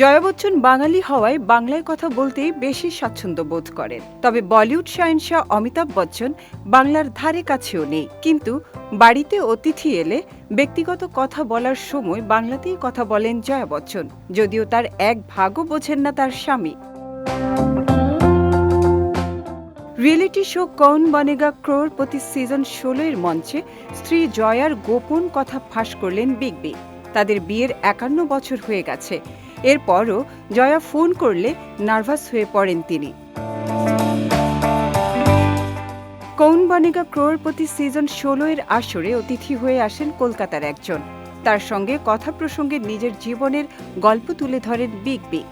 জয়া বচ্চন বাঙালি হওয়ায় বাংলায় কথা বলতেই বেশি স্বাচ্ছন্দ্য বোধ করেন। তবে বলিউড শাহিনশাহ অমিতাভ বচ্চন বাংলার ধারে কাছেও নেই। কিন্তু বাড়িতে অতিথি এলে ব্যক্তিগত কথা বলার সময় বাংলাতেই কথা বলেন জয়া বচ্চন। যদিও তার এক ভাগও বোঝেন না তার স্বামী। রিয়েলিটি শো কৌন বনেগা ক্রোর প্রতি সিজন ষোলো এর মঞ্চে স্ত্রী জয়ার গোপন কথা ফাঁস করলেন বিগ বি। তাদের বিয়ের একান্ন বছর হয়ে গেছে। এরপরও জয়া ফোন করলে নার্ভাস হয়ে পড়েন তিনি। কৌন বনেগা ক্রোরপতি সিজন ষোলো এর আসরে অতিথি হয়ে আসেন কলকাতার একজন। তার সঙ্গে কথা প্রসঙ্গে নিজের জীবনের গল্প তুলে ধরেন বিগ বি।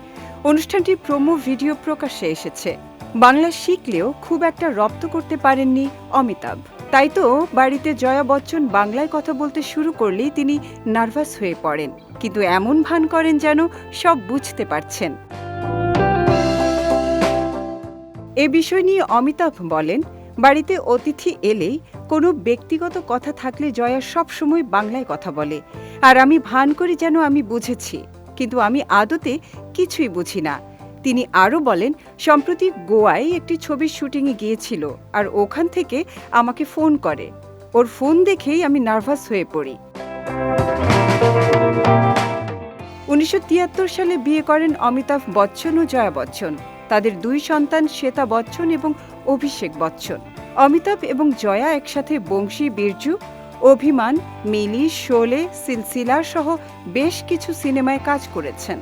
অনুষ্ঠানটি প্রোমো ভিডিও প্রকাশ্যে এসেছে। বাংলা শিখলেও খুব একটা রপ্ত করতে পারেননি অমিতাভ। তাই তো বাড়িতে জয়া বচ্চন বাংলায় কথা বলতে শুরু করলেই তিনি নার্ভাস হয়ে পড়েন। কিন্তু এমন ভান করেন যেন সব বুঝতে পারছেন। এ বিষয় নিয়ে অমিতাভ বলেন, বাড়িতে অতিথি এলেই কোনো ব্যক্তিগত কথা থাকলে জয়া সব সময় বাংলায় কথা বলে, আর আমি ভান করি যেন আমি বুঝেছি, কিন্তু আমি আদতে কিছুই বুঝি না। তিনি আরও বলেন, সম্প্রতি গোয়ায় একটি ছবির শুটিংয়ে গিয়েছিল আর ওখান থেকে আমাকে ফোন করে। ওর ফোন দেখেই আমি নার্ভাস হয়ে পড়ি। উনিশশো তিয়াত্তর সালে বিয়ে করেন অমিতাভ বচ্চন ও জয়া বচ্চন। তাদের দুই সন্তান শ্বেতা বচ্চন এবং অভিষেক বচ্চন। অমিতাভ এবং জয়া একসাথে বংশী বীরজু, অভিমান মিলি শোলে সিলসিলা সহ বেশ কিছু সিনেমায় কাজ করেছেন।